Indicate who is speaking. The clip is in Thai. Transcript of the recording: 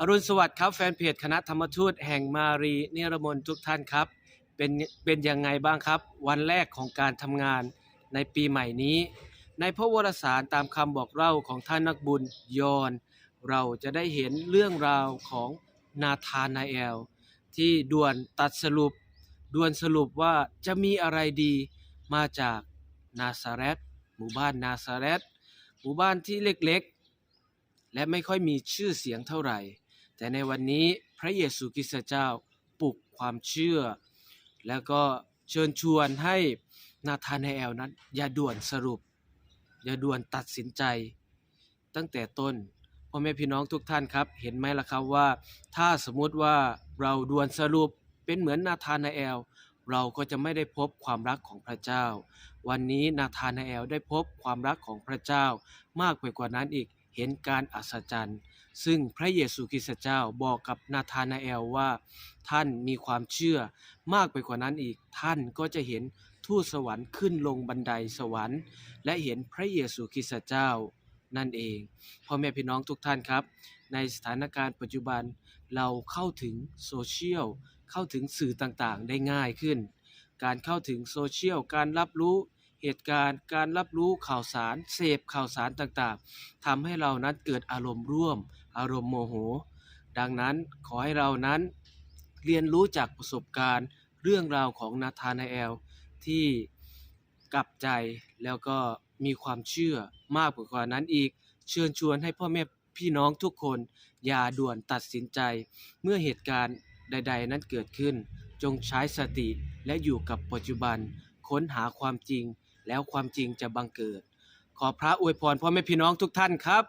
Speaker 1: อรุณสวัสดิ์ครับแฟนเพจคณะธรรมทูตแห่งมารีนิรมนทุกท่านครับ เป็นเป็นยังไงบ้างครับ วันแรกของการทำงานในปีใหม่นี้ ในพระวรสารตามคำบอกเล่าของท่านนักบุญยอน เราจะได้เห็นเรื่องราวของนาธานาเอล ที่ด่วนตัดสรุปด่วนสรุปว่าจะมีอะไรดีมาจากนาซาเรตหมู่บ้านนาซาเรตหมู่บ้านที่เล็กๆ และไม่ค่อยมีชื่อเสียงเท่าไหร่ แต่ในวันนี้พระเยซูคริสต์เจ้าปลุกความเชื่อ แล้วก็เชิญชวนให้นาธานาเอลนั้น อย่าด่วนสรุป อย่าด่วนตัดสินใจ ตั้งแต่ต้นพ่อแม่พี่น้องทุกท่านครับ เห็นไหมล่ะครับว่า ถ้าสมมุติว่าเราด่วนสรุปเป็นเหมือนนาธานาเอลเราก็จะไม่ได้พบความรักของพระเจ้า วันนี้นาธานาเอลได้พบความรักของพระเจ้ามากไปกว่านั้นอีก เห็นการอัศจรรย์ ซึ่งพระเยซูคริสต์เจ้าบอกกับนาธานาเอลว่า ท่านมีความเชื่อมากไปกว่านั้นอีก ท่านก็จะเห็นทูตสวรรค์ขึ้นลงบันไดสวรรค์ และเห็นพระเยซูคริสต์เจ้านั่นเองพ่อแม่พี่น้องทุกท่านครับ ในสถานการณ์ปัจจุบันเราเข้าถึงโซเชียลเข้าถึงสื่อต่างๆ ได้ง่ายขึ้น การเข้าถึงโซเชียลการรับรู้ เหตุการณ์การรับรู้ข่าวสาร เสพข่าวสารต่างๆทำให้เรานั้นเกิดอารมณ์ร่วม อารมณ์โมโห ดังนั้นขอให้เรานั้นเรียนรู้จากประสบการณ์เรื่องราวของนาธานาเอล ที่กลับใจแล้วก็มีความเชื่อมากกว่านั้นอีก เชิญชวนให้พ่อแม่พี่น้องทุกคน อย่าด่วนตัดสินใจ เมื่อเหตุการณ์ใด ๆ นั้นเกิดขึ้น จงใช้สติและอยู่กับปัจจุบัน ค้นหาความจริง แล้วความจริงจะบังเกิด ขอพระอวยพรพ่อแม่พี่น้องทุกท่านครับ